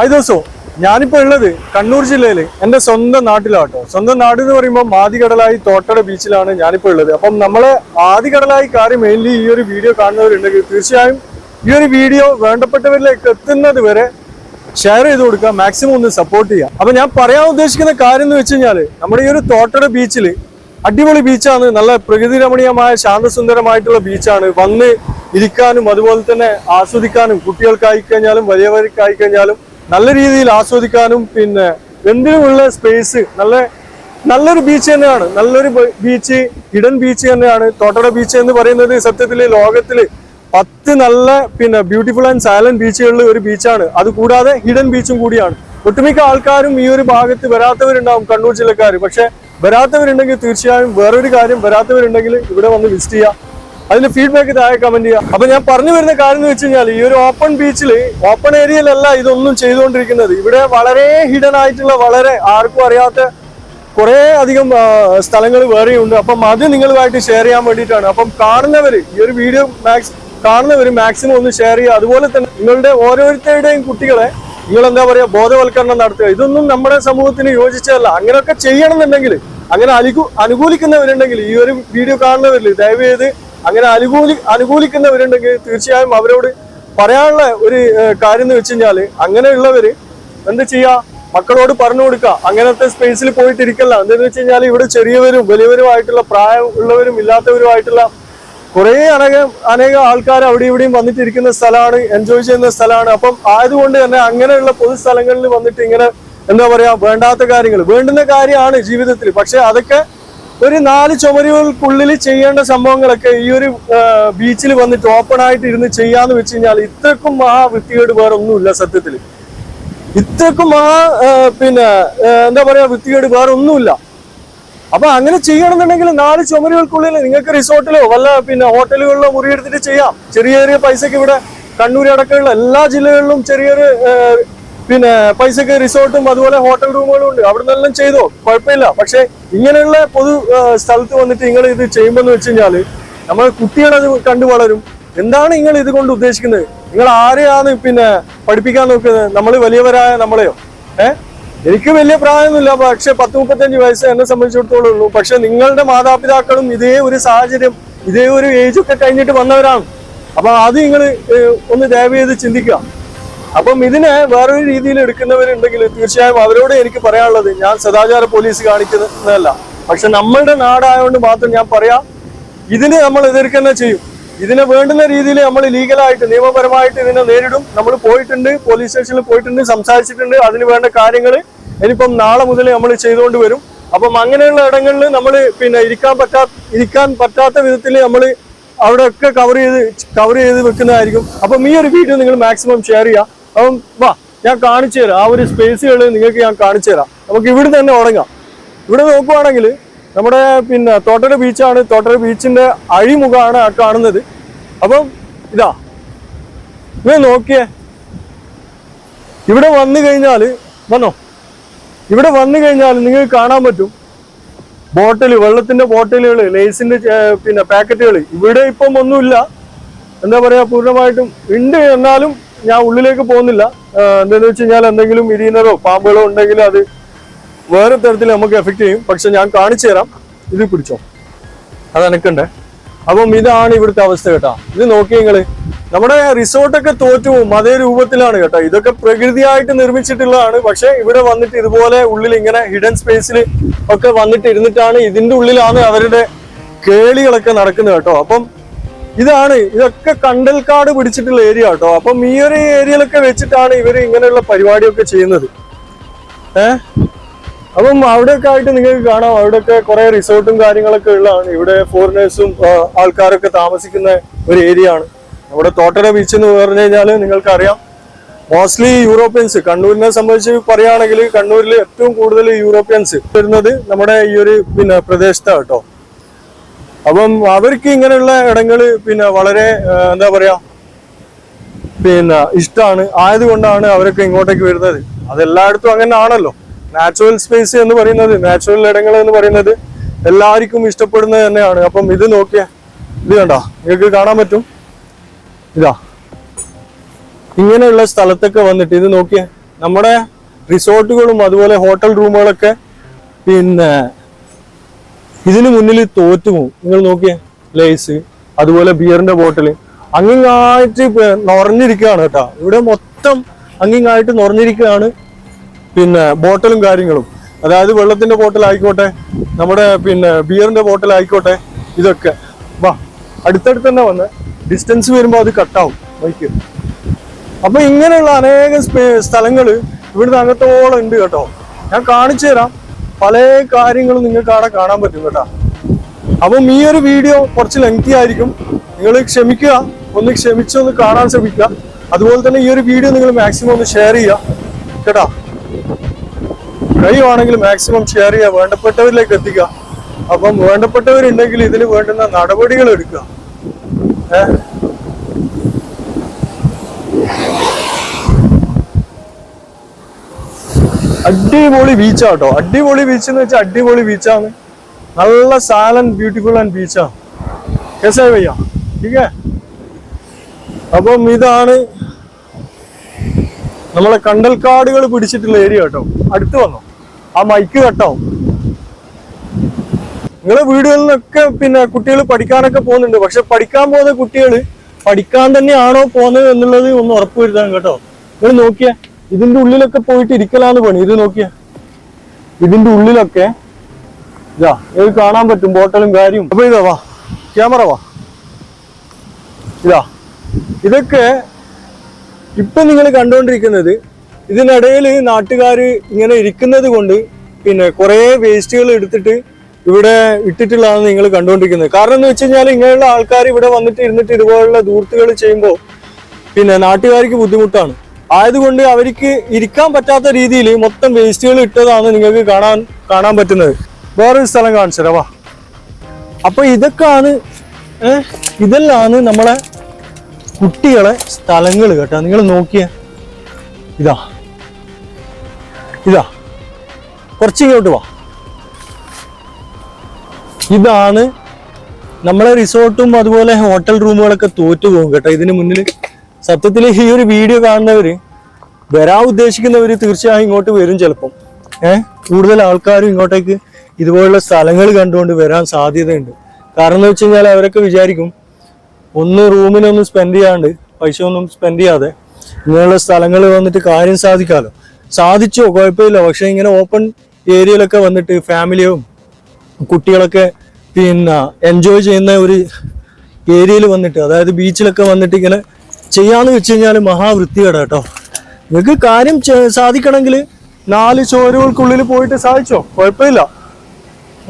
Hi ദോസോ ഞാനിപ്പോ ഉള്ളത് കണ്ണൂർ ജില്ലയിൽ എന്റെ സ്വന്തം നാട്ടിലാട്ടോ. സ്വന്തം നാട് എന്ന് പറയുമ്പോൾ ആദികടലായി തോട്ടട ബീച്ചിലാണ് ഞാനിപ്പോ ഉള്ളത്. അപ്പം നമ്മളെ ആദികടലായി കാര്യം മെയിൻലി ഈ ഒരു വീഡിയോ കാണുന്നവരുണ്ടെങ്കിൽ തീർച്ചയായും ഈ ഒരു വീഡിയോ വേണ്ടപ്പെട്ടവരിലേക്ക് എത്തുന്നത് വരെ ഷെയർ ചെയ്ത് കൊടുക്കുക മാക്സിമം ഒന്ന് സപ്പോർട്ട് ചെയ്യുക. അപ്പൊ ഞാൻ പറയാൻ ഉദ്ദേശിക്കുന്ന കാര്യം എന്ന് വെച്ച് കഴിഞ്ഞാൽ നമ്മുടെ ഈ ഒരു തോട്ടട ബീച്ചിൽ അടിപൊളി ബീച്ചാണ്. നല്ല പ്രകൃതി രമണീയമായ ശാന്തസുന്ദരമായിട്ടുള്ള ബീച്ചാണ്. വന്ന് ഇരിക്കാനും അതുപോലെ തന്നെ ആസ്വദിക്കാനും കുട്ടികൾക്കായി കഴിഞ്ഞാലും വലിയവർക്കായി കഴിഞ്ഞാലും നല്ല രീതിയിൽ ആസ്വദിക്കാനും പിന്നെ എന്തിനുമുള്ള സ്പേസ് നല്ല നല്ലൊരു ബീച്ച് തന്നെയാണ്. നല്ലൊരു ബീച്ച് ഹിഡൻ ബീച്ച് തന്നെയാണ്. തോട്ടട ബീച്ച് എന്ന് പറയുന്നത് സത്യത്തിൽ ലോകത്തിൽ പത്ത് നല്ല പിന്നെ ബ്യൂട്ടിഫുൾ ആൻഡ് സൈലന്റ് ബീച്ചുകളിൽ ഒരു ബീച്ചാണ് അത് കൂടാതെ ഹിഡൻ ബീച്ചും കൂടിയാണ്. ഒട്ടുമിക്ക ആൾക്കാരും ഈ ഒരു ഭാഗത്ത് വരാത്തവരുണ്ടാവും കണ്ണൂർ ജില്ലക്കാർ പക്ഷെ വരാത്തവരുണ്ടെങ്കിൽ തീർച്ചയായും വേറൊരു കാര്യം വരാത്തവരുണ്ടെങ്കിൽ ഇവിടെ വന്ന് വിസിറ്റ് ചെയ്യാം. അതിന് ഫീഡ്ബാക്ക് താഴെ കമന്റ് ചെയ്യുക. അപ്പൊ ഞാൻ പറഞ്ഞു വരുന്ന കാര്യം എന്ന് വെച്ച് കഴിഞ്ഞാൽ ഈ ഒരു ഓപ്പൺ ബീച്ചിൽ ഓപ്പൺ ഏരിയയിലല്ല ഇതൊന്നും ചെയ്തുകൊണ്ടിരിക്കുന്നത്. ഇവിടെ വളരെ ഹിഡൻ ആയിട്ടുള്ള വളരെ ആർക്കും അറിയാത്ത കുറെ അധികം സ്ഥലങ്ങൾ വേറെയുണ്ട്. അപ്പം അത് നിങ്ങളുമായിട്ട് ഷെയർ ചെയ്യാൻ വേണ്ടിയിട്ടാണ്. അപ്പം കാണുന്നവർ ഈ ഒരു വീഡിയോ മാക്സ് കാണുന്നവർ മാക്സിമം ഒന്ന് ഷെയർ ചെയ്യുക. അതുപോലെ തന്നെ നിങ്ങളുടെ ഓരോരുത്തരുടെയും കുട്ടികളെ നിങ്ങൾ എന്താ പറയുക ബോധവൽക്കരണം നടത്തുക. ഇതൊന്നും നമ്മുടെ സമൂഹത്തിന് യോജിച്ചതല്ല. അങ്ങനെയൊക്കെ ചെയ്യണമെന്നുണ്ടെങ്കിൽ അങ്ങനെ അനുകൂ അനുകൂലിക്കുന്നവരുണ്ടെങ്കിൽ ഈ ഒരു വീഡിയോ കാണുന്നവരിൽ ദയവ് ചെയ്ത് അങ്ങനെ അനുകൂലി അനുകൂലിക്കുന്നവരുണ്ടെങ്കിൽ തീർച്ചയായും അവരോട് പറയാനുള്ള ഒരു കാര്യം എന്ന് വെച്ച് കഴിഞ്ഞാൽ അങ്ങനെയുള്ളവര് എന്ത് ചെയ്യാ? മക്കളോട് പറഞ്ഞു കൊടുക്കുക അങ്ങനത്തെ സ്പേസിൽ പോയിട്ടിരിക്കല്ല. എന്താന്ന് വെച്ച് കഴിഞ്ഞാൽ ഇവിടെ ചെറിയവരും വലിയവരുമായിട്ടുള്ള പ്രായം ഉള്ളവരും ഇല്ലാത്തവരുമായിട്ടുള്ള കുറേ അനേകം അനേകം ആൾക്കാർ അവിടെ ഇവിടെയും വന്നിട്ടിരിക്കുന്ന സ്ഥലമാണ് എൻജോയ് ചെയ്യുന്ന സ്ഥലമാണ്. അപ്പം ആയതുകൊണ്ട് തന്നെ അങ്ങനെയുള്ള പൊതു സ്ഥലങ്ങളിൽ വന്നിട്ട് ഇങ്ങനെ എന്താ പറയാ വേണ്ടാത്ത കാര്യങ്ങൾ വേണ്ടുന്ന കാര്യമാണ് ജീവിതത്തിൽ പക്ഷെ അതൊക്കെ ഒരു നാല് ചുമരുകൾക്കുള്ളിൽ ചെയ്യേണ്ട സംഭവങ്ങളൊക്കെ ഈ ഒരു ബീച്ചിൽ വന്നിട്ട് ഓപ്പൺ ആയിട്ട് ഇരുന്ന് ചെയ്യാന്ന് വെച്ച് കഴിഞ്ഞാൽ ഇത്രക്കും മഹാ വൃത്തികേട് വേറെ ഒന്നുമില്ല സത്യത്തിൽ ഇത്രക്കും ആ, പിന്നെ എന്താ പറയാ വൃത്തികേട് വേറെ ഒന്നുമില്ല. അപ്പൊ അങ്ങനെ ചെയ്യണമെന്നുണ്ടെങ്കിൽ നാല് ചുമരുകൾക്കുള്ളിൽ നിങ്ങൾക്ക് റിസോർട്ടിലോ വല്ല പിന്നെ ഹോട്ടലുകളിലോ മുറിയെടുത്തിട്ട് ചെയ്യാം. ചെറിയ ചെറിയ പൈസക്ക് ഇവിടെ കണ്ണൂർ അടക്കമുള്ള എല്ലാ ജില്ലകളിലും ചെറിയൊരു പിന്നെ പൈസക്ക് റിസോർട്ടും അതുപോലെ ഹോട്ടൽ റൂമുകളും ഉണ്ട്. അവിടെ നിന്നെല്ലാം ചെയ്തോ? കുഴപ്പമില്ല. പക്ഷെ ഇങ്ങനെയുള്ള പൊതു സ്ഥലത്ത് വന്നിട്ട് നിങ്ങൾ ഇത് ചെയ്യുമ്പോൾ എന്ന് വെച്ച് കഴിഞ്ഞാൽ നമ്മൾ കുട്ടികളത് കണ്ടു വളരും. എന്താണ് നിങ്ങൾ ഇതുകൊണ്ട് ഉദ്ദേശിക്കുന്നത്? നിങ്ങൾ ആരെയാണ് പിന്നെ പഠിപ്പിക്കാൻ നോക്കുന്നത്? നമ്മൾ വലിയവരായ നമ്മളെയോ? ഏഹ് എനിക്ക് വലിയ പ്രായമൊന്നുമില്ല. പക്ഷെ പത്ത് മുപ്പത്തഞ്ച് വയസ്സ് എന്നെ സംബന്ധിച്ചിടത്തോളം ഉള്ളൂ പക്ഷെ നിങ്ങളുടെ മാതാപിതാക്കളും ഇതേ ഒരു സാഹചര്യം ഇതേ ഒരു ഏജ് ഒക്കെ കഴിഞ്ഞിട്ട് വന്നവരാണ്. അപ്പൊ അത് നിങ്ങൾ ഒന്ന് ദയവ് ചെയ്ത് ചിന്തിക്കുക. അപ്പം ഇതിനെ വേറൊരു രീതിയിൽ എടുക്കുന്നവരുണ്ടെങ്കിൽ തീർച്ചയായും അവരോട് എനിക്ക് പറയാനുള്ളത് ഞാൻ സദാചാര പോലീസ് കാണിക്കുന്നതല്ല. പക്ഷെ നമ്മളുടെ നാടായതുകൊണ്ട് മാത്രം ഞാൻ പറയാം ഇതിന് നമ്മൾ എതിർക്കുന്ന ചെയ്യും. ഇതിനെ വേണ്ടുന്ന രീതിയിൽ നമ്മൾ ലീഗലായിട്ട് നിയമപരമായിട്ട് ഇതിനെ നേരിടും. നമ്മൾ പോയിട്ടുണ്ട് പോലീസ് സ്റ്റേഷനിൽ പോയിട്ടുണ്ട് സംസാരിച്ചിട്ടുണ്ട്. അതിന് വേണ്ട കാര്യങ്ങൾ ഇനിയിപ്പം നാളെ മുതൽ നമ്മൾ ചെയ്തുകൊണ്ട് വരും. അപ്പം അങ്ങനെയുള്ള ഇടങ്ങളിൽ നമ്മൾ പിന്നെ ഇരിക്കാൻ പറ്റാ ഇരിക്കാൻ പറ്റാത്ത വിധത്തിൽ നമ്മൾ അവിടെ ഒക്കെ കവർ ചെയ്ത് കവർ ചെയ്ത് വെക്കുന്നതായിരിക്കും. അപ്പം ഈ ഒരു വീഡിയോ നിങ്ങൾ മാക്സിമം ഷെയർ ചെയ്യുക. അപ്പം വാ ഞാൻ കാണിച്ചു തരാം. ആ ഒരു സ്പേസുകൾ നിങ്ങൾക്ക് ഞാൻ കാണിച്ചു തരാം. നമുക്ക് ഇവിടെ തന്നെ ഉടങ്ങാം ഇവിടെ നോക്കുവാണെങ്കിൽ നമ്മുടെ പിന്നെ തോട്ടര ബീച്ചാണ് തോട്ടര ബീച്ചിന്റെ അഴിമുഖമാണ് ആ കാണുന്നത്. അപ്പം ഇതാ ഇവ നോക്കിയേ. ഇവിടെ വന്നു കഴിഞ്ഞാൽ വന്നോ? ഇവിടെ വന്നു കഴിഞ്ഞാൽ നിങ്ങൾക്ക് കാണാൻ പറ്റും. ബോട്ടിൽ വെള്ളത്തിന്റെ ബോട്ടിലുകൾ ലേസിന്റെ പിന്നെ പാക്കറ്റുകൾ ഇവിടെ ഇപ്പം ഒന്നുമില്ല. എന്താ പറയുക പൂർണമായിട്ടും ഉണ്ട് എന്നാലും ഞാൻ ഉള്ളിലേക്ക് പോകുന്നില്ല. എന്താണെന്ന് വെച്ച് കഴിഞ്ഞാൽ എന്തെങ്കിലും ഇരിയുന്നതോ പാമ്പുകളോ ഉണ്ടെങ്കിൽ അത് വേറെ തരത്തിൽ നമുക്ക് എഫക്ട് ചെയ്യും. പക്ഷെ ഞാൻ കാണിച്ചു തരാം. ഇത് പിടിച്ചോ. അത് അനക്കണ്ടേ? അപ്പം ഇതാണ് ഇവിടുത്തെ അവസ്ഥ കേട്ടാ. ഇത് നോക്കി നിങ്ങൾ. നമ്മുടെ റിസോർട്ടൊക്കെ തോറ്റു പോകും. അതേ രൂപത്തിലാണ് കേട്ടോ. ഇതൊക്കെ പ്രകൃതിയായിട്ട് നിർമ്മിച്ചിട്ടുള്ളതാണ്. പക്ഷെ ഇവിടെ വന്നിട്ട് ഇതുപോലെ ഉള്ളിൽ ഇങ്ങനെ ഹിഡൻ സ്പേസിൽ ഒക്കെ വന്നിട്ട് ഇരുന്നിട്ടാണ് ഇതിന്റെ ഉള്ളിലാണ് അവരുടെ കേളികളൊക്കെ നടക്കുന്നത് കേട്ടോ. അപ്പം ഇതാണ്. ഇതൊക്കെ കണ്ടൽക്കാട് പിടിച്ചിട്ടുള്ള ഏരിയ കേട്ടോ അപ്പം ഈ ഒരു ഏരിയയിലൊക്കെ വെച്ചിട്ടാണ് ഇവർ ഇങ്ങനെയുള്ള പരിപാടിയൊക്കെ ചെയ്യുന്നത്. ഏഹ് അപ്പം അവിടെയൊക്കെ ആയിട്ട് നിങ്ങൾക്ക് കാണാം. അവിടെയൊക്കെ കുറെ റിസോർട്ടും കാര്യങ്ങളൊക്കെ ഉള്ളതാണ്. ഇവിടെ ഫോറിനേഴ്സും ആൾക്കാരൊക്കെ താമസിക്കുന്ന ഒരു ഏരിയ ആണ്. നമ്മുടെ തോട്ടര ബീച്ച് എന്ന് പറഞ്ഞു കഴിഞ്ഞാൽ നിങ്ങൾക്കറിയാം. മോസ്റ്റ്ലി യൂറോപ്യൻസ് കണ്ണൂരിനെ സംബന്ധിച്ച് പറയുകയാണെങ്കിൽ കണ്ണൂരിൽ ഏറ്റവും കൂടുതൽ യൂറോപ്യൻസ് വരുന്നത് നമ്മുടെ ഈ ഒരു പിന്നെ പ്രദേശത്താണ് കേട്ടോ അപ്പം അവർക്ക് ഇങ്ങനെയുള്ള ഇടങ്ങൾ പിന്നെ വളരെ എന്താ പറയാ പിന്നെ ഇഷ്ടമാണ് ആയതുകൊണ്ടാണ് അവരൊക്കെ ഇങ്ങോട്ടേക്ക് വരുന്നത്. അതെല്ലായിടത്തും അങ്ങനെ ആണല്ലോ. നാച്ചുറൽ സ്പേസ് എന്ന് പറയുന്നത് നാച്ചുറൽ ഇടങ്ങൾ എന്ന് പറയുന്നത് എല്ലാവർക്കും ഇഷ്ടപ്പെടുന്നത് തന്നെയാണ്. അപ്പം ഇത് നോക്കിയേ ഇത് കണ്ടോ? നിങ്ങൾക്ക് കാണാൻ പറ്റും? ഇതാ. ഇങ്ങനെയുള്ള സ്ഥലത്തൊക്കെ വന്നിട്ട് ഇത് നോക്കിയേ നമ്മുടെ റിസോർട്ടുകളും അതുപോലെ ഹോട്ടൽ റൂമുകളൊക്കെ പിന്നെ ഇതിന് മുന്നിൽ തോറ്റു പോകും നിങ്ങൾ നോക്കിയേ ലേസ് അതുപോലെ ബിയറിന്റെ ബോട്ടിൽ അങ്ങിങ്ങായിട്ട് നിറഞ്ഞിരിക്കുകയാണ് കേട്ടോ. ഇവിടെ മൊത്തം അങ്ങിങ്ങായിട്ട് നിറഞ്ഞിരിക്കുകയാണ്. പിന്നെ ബോട്ടലും കാര്യങ്ങളും. അതായത് വെള്ളത്തിന്റെ ബോട്ടിൽ ആയിക്കോട്ടെ നമ്മുടെ പിന്നെ ബിയറിന്റെ ബോട്ടിൽ ആയിക്കോട്ടെ ഇതൊക്കെ. വാ അടുത്തടുത്ത് തന്നെ വന്ന്. ഡിസ്റ്റൻസ് വരുമ്പോൾ അത് കട്ടാവും ബൈക്ക് അപ്പൊ ഇങ്ങനെയുള്ള അനേകം സ്ഥലങ്ങൾ ഇവിടുന്ന് അകത്തോളം ഉണ്ട് കേട്ടോ. ഞാൻ കാണിച്ചു തരാം പല കാര്യങ്ങളും നിങ്ങൾക്ക് അവിടെ കാണാൻ പറ്റും കേട്ടോ. അപ്പം ഈ ഒരു വീഡിയോ കുറച്ച് ലെങ്തി ആയിരിക്കും. നിങ്ങൾ ക്ഷമിക്കുക. ഒന്ന് ക്ഷമിച്ചൊന്ന് കാണാൻ ശ്രമിക്കുക. അതുപോലെ തന്നെ ഈ ഒരു വീഡിയോ നിങ്ങൾ മാക്സിമം ഒന്ന് ഷെയർ ചെയ്യുക. കേട്ടോ? കഴിയുവാണെങ്കിൽ മാക്സിമം ഷെയർ ചെയ്യുക. വേണ്ടപ്പെട്ടവരിലേക്ക് എത്തിക്കുക. അപ്പം വേണ്ടപ്പെട്ടവരുണ്ടെങ്കിൽ ഇതിന് വേണ്ടുന്ന നടപടികൾ എടുക്കുക. ഏഹ് അടിപൊളി ബീച്ചാ കേട്ടോ. അടിപൊളി ബീച്ച് എന്ന് വെച്ചാൽ അടിപൊളി ബീച്ചാണ് നല്ല സാലന്റ് ബ്യൂട്ടിഫുൾ ആൻഡ് ബീച്ചാണ് കേസായി വയ്യ. അപ്പം ഇതാണ് നമ്മളെ കണ്ടൽക്കാടുകൾ പിടിച്ചിട്ടുള്ള ഏരിയ കേട്ടോ. അടുത്ത് വന്നോ. ആ മൈക്ക് കട്ടാവും. നിങ്ങളെ വീടുകളിൽ നിന്നൊക്കെ പിന്നെ കുട്ടികൾ പഠിക്കാനൊക്കെ പോകുന്നുണ്ട്. പക്ഷെ പഠിക്കാൻ പോകുന്ന കുട്ടികൾ പഠിക്കാൻ തന്നെയാണോ പോകുന്നത് എന്നുള്ളത് ഒന്ന് ഉറപ്പുവരുത്താൻ കേട്ടോ. നിങ്ങൾ നോക്കിയേ. ഇതിന്റെ ഉള്ളിലൊക്കെ പോയിട്ട് ഇരിക്കലാന്ന് പണി. ഇത് നോക്കിയ. ഇതിന്റെ ഉള്ളിലൊക്കെ ഇതാ ഇത് കാണാൻ പറ്റും ബോട്ടലും കാര്യം. അപ്പൊ ഇതാ വാ. ക്യാമറ വാ. ഇതാ. ഇതൊക്കെ ഇപ്പൊ നിങ്ങൾ കണ്ടുകൊണ്ടിരിക്കുന്നത് ഇതിനിടയിൽ നാട്ടുകാർ ഇങ്ങനെ ഇരിക്കുന്നത് കൊണ്ട് പിന്നെ കുറെ വേസ്റ്റുകൾ എടുത്തിട്ട് ഇവിടെ ഇട്ടിട്ടുള്ളതാണ് നിങ്ങൾ കണ്ടുകൊണ്ടിരിക്കുന്നത് കാരണം എന്ന് വെച്ച് കഴിഞ്ഞാൽ ഇങ്ങനെയുള്ള ആൾക്കാർ ഇവിടെ വന്നിട്ട് ഇരുന്നിട്ട് ഇതുപോലുള്ള ദൂർത്തുകൾ ചെയ്യുമ്പോൾ പിന്നെ നാട്ടുകാർക്ക് ബുദ്ധിമുട്ടാണ്. ആയതുകൊണ്ട് അവർക്ക് ഇരിക്കാൻ പറ്റാത്ത രീതിയിൽ മൊത്തം വേസ്റ്റുകൾ ഇട്ടതാണ് നിങ്ങൾക്ക് കാണാൻ കാണാൻ പറ്റുന്നത്. വേറൊരു സ്ഥലം കാണിച്ചരവാ അപ്പൊ ഇതൊക്കെയാണ് ഇതെല്ലാമാണ് നമ്മളെ കുട്ടികളെ സ്ഥലങ്ങൾ കേട്ടോ. നിങ്ങൾ നോക്കിയ. ഇതാ. ഇതാ. കുറച്ചിങ്ങോട്ട് വാ. ഇതാണ് നമ്മളെ റിസോർട്ടും അതുപോലെ ഹോട്ടൽ റൂമുകളൊക്കെ തോറ്റു പോകും കേട്ടോ. ഇതിന് മുന്നിൽ സത്യത്തിൽ ഈ ഒരു വീഡിയോ കാണുന്നവര് വരാൻ ഉദ്ദേശിക്കുന്നവർ തീർച്ചയായും ഇങ്ങോട്ട് വരും ചിലപ്പം. ഏഹ് കൂടുതൽ ആൾക്കാരും ഇങ്ങോട്ടേക്ക് ഇതുപോലുള്ള സ്ഥലങ്ങൾ കണ്ടുകൊണ്ട് വരാൻ സാധ്യതയുണ്ട്. കാരണം എന്ന് വെച്ച് കഴിഞ്ഞാൽ അവരൊക്കെ വിചാരിക്കും ഒന്ന് റൂമിനൊന്നും സ്പെൻഡ് ചെയ്യാണ്ട് പൈസ ഒന്നും സ്പെൻഡ് ചെയ്യാതെ ഇങ്ങനെയുള്ള സ്ഥലങ്ങൾ വന്നിട്ട് കാര്യം സാധിക്കാമല്ലോ സാധിച്ചോ? കുഴപ്പമില്ല. പക്ഷെ ഇങ്ങനെ ഓപ്പൺ ഏരിയയിലൊക്കെ വന്നിട്ട് ഫാമിലിയും കുട്ടികളൊക്കെ പിന്നെ എൻജോയ് ചെയ്യുന്ന ഒരു ഏരിയയിൽ വന്നിട്ട് അതായത് ബീച്ചിലൊക്കെ വന്നിട്ട് ഇങ്ങനെ ചെയ്യാന്ന് വെച്ച് കഴിഞ്ഞാൽ മഹാവൃത്തികേട കേട്ടോ. നിങ്ങൾക്ക് കാര്യം സാധിക്കണമെങ്കിൽ നാല് ചോരുകൾക്കുള്ളിൽ പോയിട്ട് സാധിച്ചോ? കുഴപ്പമില്ല.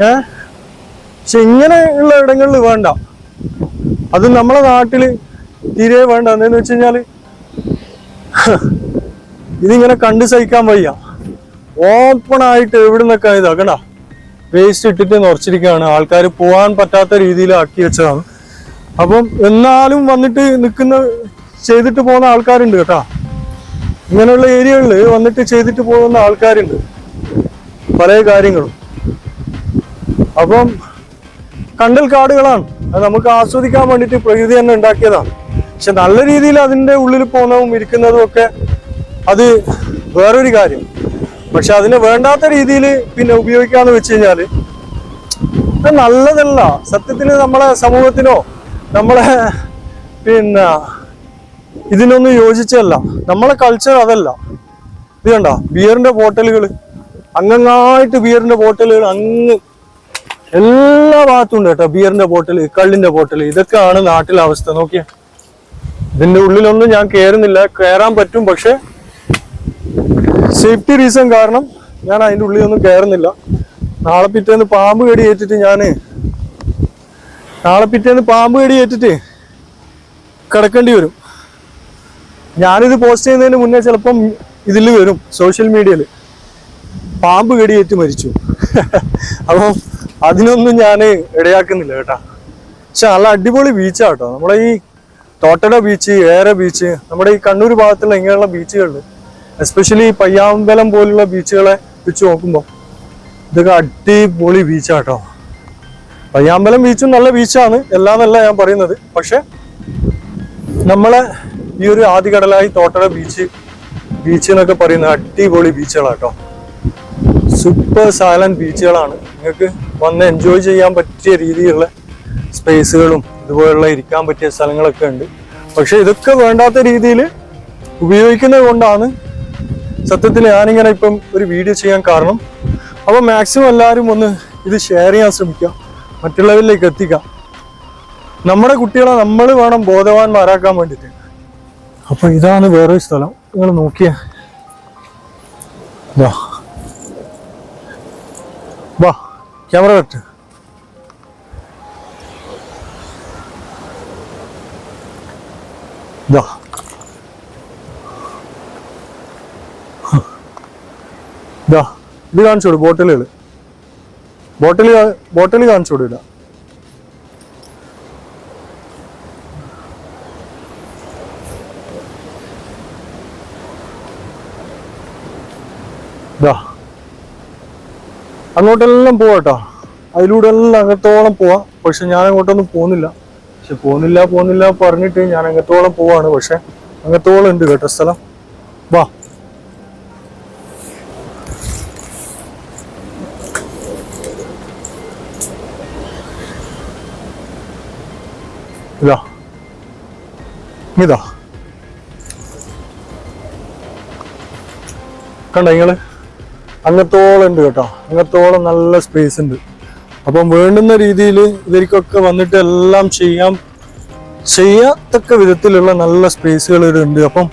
ഏ? പക്ഷെ ഇങ്ങനെയുള്ള ഇടങ്ങളിൽ വേണ്ട. അത് നമ്മളെ നാട്ടിൽ തീരെ വേണ്ട. എന്താന്ന് വെച്ച് കഴിഞ്ഞാൽ ഇതിങ്ങനെ കണ്ടു സഹിക്കാൻ വയ്യ. ഓപ്പൺ ആയിട്ട് എവിടെ നിന്നൊക്കെ ഇതാ കണ്ട? വേസ്റ്റ് ഇട്ടിട്ട് നിറച്ചിരിക്കുകയാണ് ആൾക്കാർ പോകാൻ പറ്റാത്ത രീതിയിൽ ആക്കി വെച്ചതാണ്. അപ്പം എന്നാലും വന്നിട്ട് നിൽക്കുന്ന ചെയ്തിട്ട് പോകുന്ന ആൾക്കാരുണ്ട് കേട്ടോ. ഇങ്ങനെയുള്ള ഏരിയകളിൽ വന്നിട്ട് ചെയ്തിട്ട് പോകുന്ന ആൾക്കാരുണ്ട്. പല കാര്യങ്ങളും. അപ്പം കണ്ടൽ കാടുകളാണ്. അത് നമുക്ക് ആസ്വദിക്കാൻ വേണ്ടിയിട്ട് പ്രകൃതി തന്നെ ഉണ്ടാക്കിയതാണ്. പക്ഷെ നല്ല രീതിയിൽ അതിന്റെ ഉള്ളിൽ പോകുന്നതും ഇരിക്കുന്നതും ഒക്കെ അത് വേറൊരു കാര്യം. പക്ഷെ അതിനെ വേണ്ടാത്ത രീതിയിൽ പിന്നെ ഉപയോഗിക്കാന്ന് വെച്ച് കഴിഞ്ഞാൽ അത് നല്ലതല്ല. സത്യത്തിൽ നമ്മളെ സമൂഹത്തിനോ നമ്മളെ പിന്നെ ഇതിനൊന്നും യോജിച്ചല്ല നമ്മളെ കൾച്ചർ അതല്ല. ഇത് കണ്ട? ബിയറിന്റെ ബോട്ടലുകൾ അങ്ങങ്ങായിട്ട് ബിയറിന്റെ ബോട്ടലുകൾ അങ്ങ് എല്ലാ ഭാഗത്തും ഉണ്ട് കേട്ടോ ബിയറിന്റെ ബോട്ടിൽ കള്ളിന്റെ ബോട്ടിൽ ഇതൊക്കെയാണ് നാട്ടിലെ അവസ്ഥ. നോക്കിയേ. ഇതിന്റെ ഉള്ളിലൊന്നും ഞാൻ കയറുന്നില്ല കയറാൻ പറ്റും പക്ഷെ സേഫ്റ്റി റീസൺ കാരണം ഞാൻ അതിന്റെ ഉള്ളിലൊന്നും കയറുന്നില്ല നാളെ പിറ്റേന്ന് പാമ്പ് കടി ഏറ്റിട്ട് ഞാൻ നാളെ പിറ്റേന്ന് പാമ്പ് കടി ഏറ്റിട്ട് കിടക്കേണ്ടി വരും. ഞാനിത് പോസ്റ്റ് ചെയ്യുന്നതിന് മുന്നേ ചിലപ്പം ഇതിൽ വരും സോഷ്യൽ മീഡിയയിൽ. പാമ്പ് കടിയേറ്റ് മരിച്ചു. അപ്പം അതിനൊന്നും ഞാൻ ഇടയാക്കുന്നില്ല കേട്ടാ. പക്ഷെ നല്ല അടിപൊളി ബീച്ചാ കേട്ടോ. നമ്മുടെ ഈ തോട്ടട ബീച്ച് ഏര ബീച്ച് നമ്മുടെ ഈ കണ്ണൂർ ഭാഗത്തുള്ള ഇങ്ങനെയുള്ള ബീച്ചുകളിൽ എസ്പെഷ്യലി പയ്യാമ്പലം പോലുള്ള ബീച്ചുകളെ വെച്ച് നോക്കുമ്പോൾ ഇതൊക്കെ അടിപൊളി ബീച്ചാ കേട്ടോ. പയ്യാമ്പലം ബീച്ചും നല്ല ബീച്ചാണ് എല്ലാന്നല്ല ഞാൻ പറയുന്നത്. പക്ഷെ നമ്മളെ ഈ ഒരു ആദികടലായി തോട്ടട ബീച്ച് ബീച്ച് എന്നൊക്കെ പറയുന്ന അടിപൊളി ബീച്ചുകളാട്ടോ. Super silent ബീച്ചുകളാണ്. നിങ്ങൾക്ക് വന്ന് എൻജോയ് ചെയ്യാൻ പറ്റിയ രീതിയിലുള്ള സ്പേസുകളും ഇതുപോലുള്ള ഇരിക്കാൻ പറ്റിയ സ്ഥലങ്ങളൊക്കെ ഉണ്ട്. പക്ഷെ ഇതൊക്കെ വേണ്ടാത്ത രീതിയിൽ ഉപയോഗിക്കുന്നത് കൊണ്ടാണ് സത്യത്തിൽ ഞാനിങ്ങനെ ഇപ്പം ഒരു വീഡിയോ ചെയ്യാൻ കാരണം. അപ്പോൾ മാക്സിമം എല്ലാവരും ഒന്ന് ഇത് ഷെയർ ചെയ്യാൻ ശ്രമിക്കുക മറ്റുള്ളവരിലേക്ക് എത്തിക്കാം. നമ്മുടെ കുട്ടികളെ നമ്മൾ വേണം ബോധവാന്മാരാക്കാൻ വേണ്ടിയിട്ട്. അപ്പൊ ഇതാണ് വേറൊരു സ്ഥലം. നിങ്ങൾ നോക്കിയ. വാ ക്യാമറ കട്ട് ഇതാ കാണിച്ചോടും ബോട്ടിലുകൾ ബോട്ടിൽ ബോട്ടിൽ കാണിച്ചോട് ഇതാ ഇതാ അങ്ങോട്ടെല്ലാം പോവാട്ടോ അതിലൂടെ എല്ലാം അകത്തോളം പോവാം. പക്ഷെ ഞാൻ അങ്ങോട്ടൊന്നും പോകുന്നില്ല പക്ഷെ പോകുന്നില്ല പോകുന്നില്ല പറഞ്ഞിട്ട് ഞാൻ അങ്ങത്തോളം പോവാണ്. പക്ഷെ അങ്ങത്തോളം ഉണ്ട് കേട്ടോ സ്ഥലം. വാ. ഇതാ. ഇതാ. കണ്ട നിങ്ങൾ അങ്ങത്തോളം ഉണ്ട് കേട്ടോ. അങ്ങത്തോളം നല്ല സ്പേസ് ഉണ്ട്. അപ്പം വേണ്ടുന്ന രീതിയിൽ ഇവർക്കൊക്കെ വന്നിട്ട് എല്ലാം ചെയ്യാം. ചെയ്യാത്തക്ക വിധത്തിലുള്ള നല്ല സ്പേസുകൾ ഉണ്ട്. അപ്പം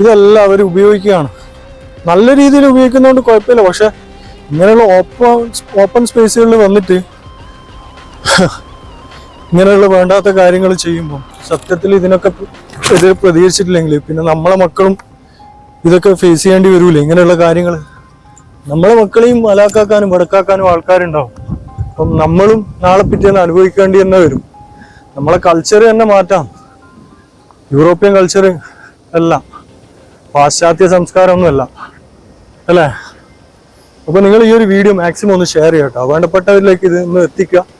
ഇതെല്ലാം അവർ ഉപയോഗിക്കുകയാണ്. നല്ല രീതിയിൽ ഉപയോഗിക്കുന്നതുകൊണ്ട് കുഴപ്പമില്ല. പക്ഷെ ഇങ്ങനെയുള്ള ഓപ്പൺ ഓപ്പൺ സ്പേസുകളിൽ വന്നിട്ട് ഇങ്ങനെയുള്ള വേണ്ടാത്ത കാര്യങ്ങൾ ചെയ്യുമ്പോൾ സത്യത്തിൽ ഇതിനൊക്കെ എതിരെ പ്രതികരിച്ചിട്ടില്ലെങ്കിൽ പിന്നെ നമ്മളെ മക്കളും ഇതൊക്കെ ഫേസ് ചെയ്യേണ്ടി വരൂലേ? ഇങ്ങനെയുള്ള കാര്യങ്ങൾ നമ്മളെ മക്കളെയും മലാക്കാക്കാനും വടക്കാക്കാനും ആൾക്കാരുണ്ടാവും. അപ്പം നമ്മളും നാളെ പിറ്റേന്ന് അനുഭവിക്കേണ്ടി തന്നെ വരും. നമ്മളെ കൾച്ചർ തന്നെ മാറ്റാം. യൂറോപ്യൻ കൾച്ചർ അല്ല. പാശ്ചാത്യ സംസ്കാരമൊന്നുമല്ല. അല്ലേ? അപ്പൊ നിങ്ങൾ ഈ ഒരു വീഡിയോ മാക്സിമം ഒന്ന് ഷെയർ ചെയ്യട്ടോ. വേണ്ടപ്പെട്ടവരിലേക്ക് ഇത് ഒന്ന് എത്തിക്കുക.